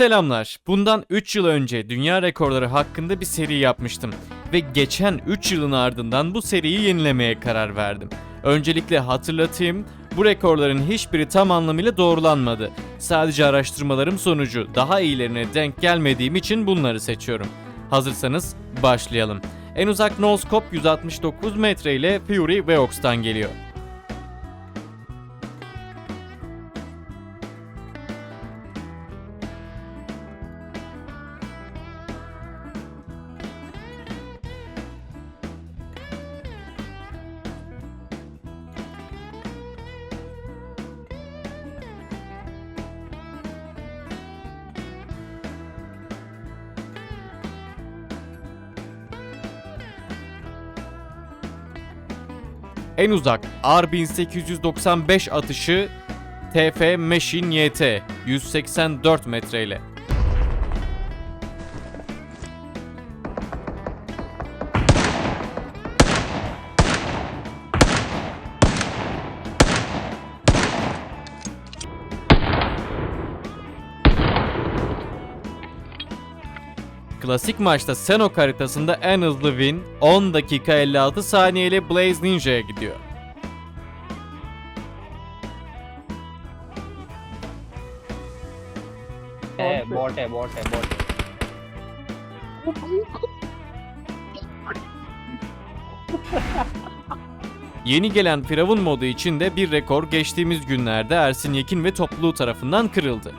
Selamlar. Bundan 3 yıl önce dünya rekorları hakkında bir seri yapmıştım ve geçen 3 yılın ardından bu seriyi yenilemeye karar verdim. Öncelikle hatırlatayım, bu rekorların hiçbiri tam anlamıyla doğrulanmadı. Sadece araştırmalarım sonucu daha iyilerine denk gelmediğim için bunları seçiyorum. Hazırsanız başlayalım. En uzak no-scope 169 metre ile Fury Veox'tan geliyor. En uzak R1895 atışı TF Machine YT 184 metreyle. Klasik maçta Senok haritasında en hızlı win 10 dakika 56 saniyeyle Blaze Ninja'ya gidiyor. Eh, bote, bote, bote. Yeni gelen Firavun modu için de bir rekor geçtiğimiz günlerde Ersin Yekin ve topluluğu tarafından kırıldı.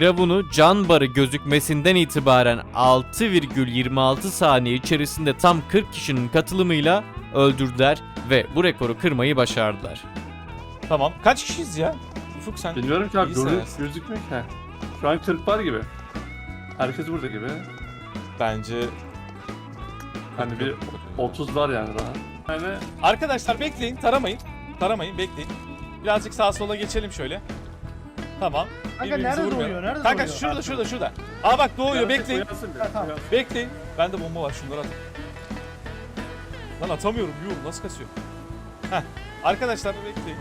Firavun'u can barı gözükmesinden itibaren 6,26 saniye içerisinde tam 40 kişinin katılımıyla öldürdüler ve bu rekoru kırmayı başardılar. Tamam. Kaç kişiyiz ya? Ufuk sen Bilmiyorum ki abi iyi görü- sayarsin. gözükmüyor ki. Şu an 40 var gibi. Herkes burada gibi. Bence Hani bir 30 var yani daha. Yani Arkadaşlar bekleyin, taramayın. Taramayın, bekleyin. Birazcık sağa sola geçelim şöyle. Tamam. Kanka Birbirimizi nerede vurmayalım. doğuyor? Nerede Kanka doğuyor? şurada şurada şurada. Aa bak doğuyor, bekleyin. uyansın bir, Ha, tamam. uyansın. Bekleyin. Bende bomba var, şunları at. Lan atamıyorum, yuh nasıl kasıyor? Heh. Arkadaşlar bekleyin.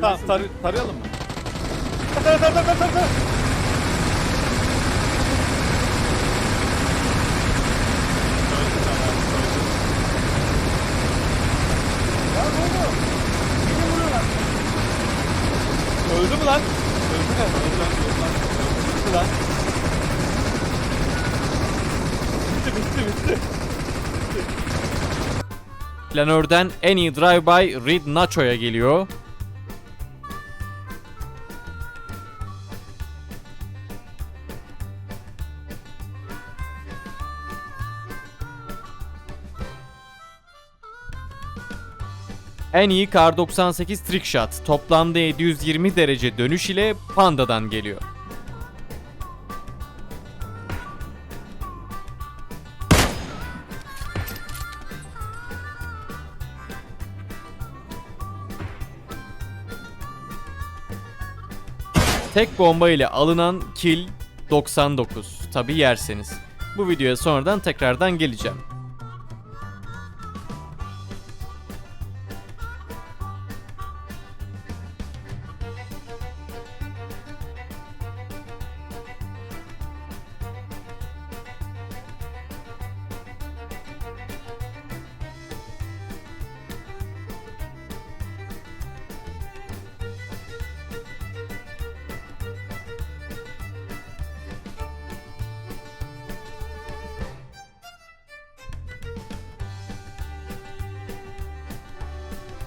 Tamam, Uyansın. tar- tarayalım mı? Tara tara tara tara tara. Öldü Planörden en iyi drive-by Reed Nacho'ya geliyor. En iyi Kar 98 trick shot toplamda 720 derece dönüş ile Panda'dan geliyor. Tek bomba ile alınan kill 99. Tabi yerseniz. Bu videoya sonradan tekrardan geleceğim.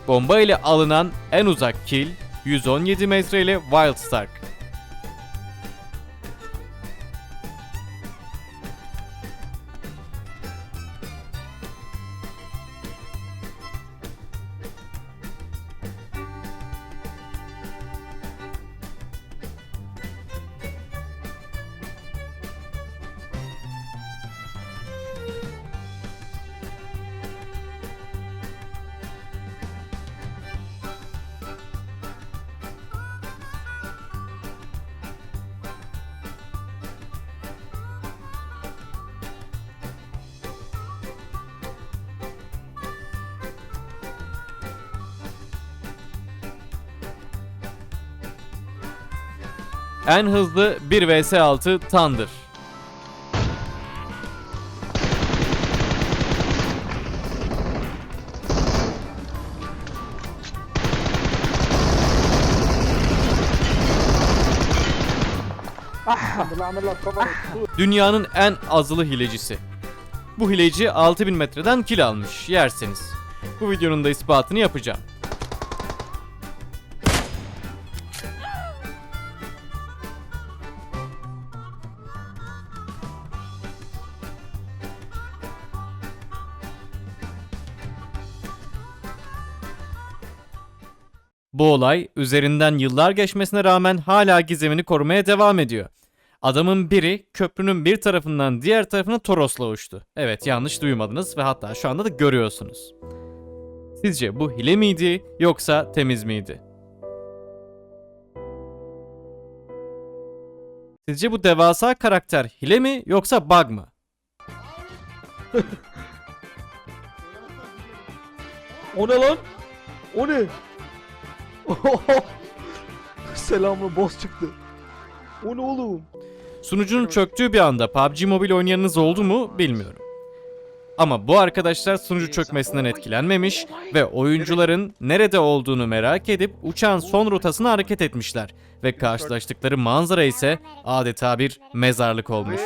Bomba ile alınan en uzak kill 117 metre ile Wild Stark. En hızlı 1 vs 6 Thunder. Dünyanın en azılı hilecisi. Bu hileci 6000 metreden kill almış yerseniz. Bu videonun da ispatını yapacağım. Bu olay üzerinden yıllar geçmesine rağmen hala gizemini korumaya devam ediyor. Adamın biri köprünün bir tarafından diğer tarafına Toros'la uçtu. Evet yanlış duymadınız ve hatta şu anda da görüyorsunuz. Sizce bu hile miydi yoksa temiz miydi? Sizce bu devasa karakter hile mi yoksa bug mı? O ne lan? O ne? Selamlı boss çıktı. O ne oğlum? Sunucunun çöktüğü bir anda PUBG Mobile oynayanınız oldu mu bilmiyorum. Ama bu arkadaşlar sunucu çökmesinden etkilenmemiş ve oyuncuların nerede olduğunu merak edip uçağın son rotasına hareket etmişler ve karşılaştıkları manzara ise adeta bir mezarlık olmuş.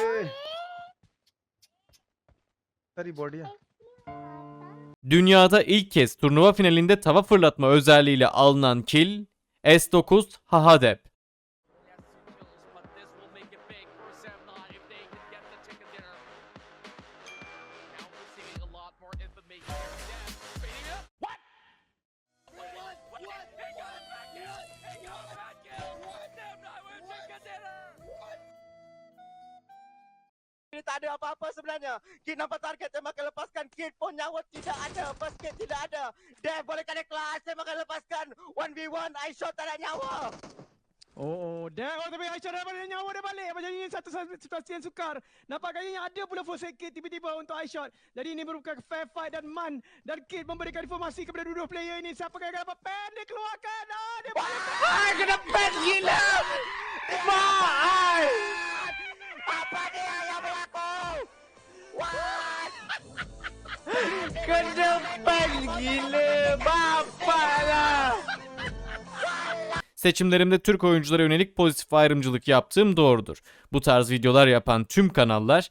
Dünyada ilk kez turnuva finalinde tava fırlatma özelliğiyle alınan kill S9 Hahadep. Ada apa-apa sebenarnya. Kit nampak target saya makan lepaskan. Kit pun nyawa tidak ada. Kit tidak ada. Dev boleh kena kelas. Saya makan lepaskan. 1v1. I shot tak ada nyawa. Oh, dah oh, tapi Aisyah dah balik nyawa dia balik. Macam ini satu satu situasi yang sukar. Nampak kayaknya ada pula full second tiba-tiba untuk Aisyah. Jadi ini merupakan fair fight dan man dan Kid memberikan informasi kepada dua-dua player ini. Siapa yang akan dapat pen dia keluarkan. Ah, dia balik. Ah, kena pen gila. Mak. Apa dia yang lah. Seçimlerimde Türk oyunculara yönelik pozitif ayrımcılık yaptığım doğrudur. Bu tarz videolar yapan tüm kanallar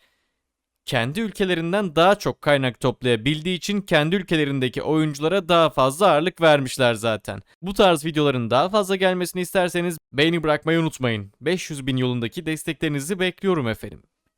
kendi ülkelerinden daha çok kaynak toplayabildiği için kendi ülkelerindeki oyunculara daha fazla ağırlık vermişler zaten. Bu tarz videoların daha fazla gelmesini isterseniz beğeni bırakmayı unutmayın. 500 bin yolundaki desteklerinizi bekliyorum efendim.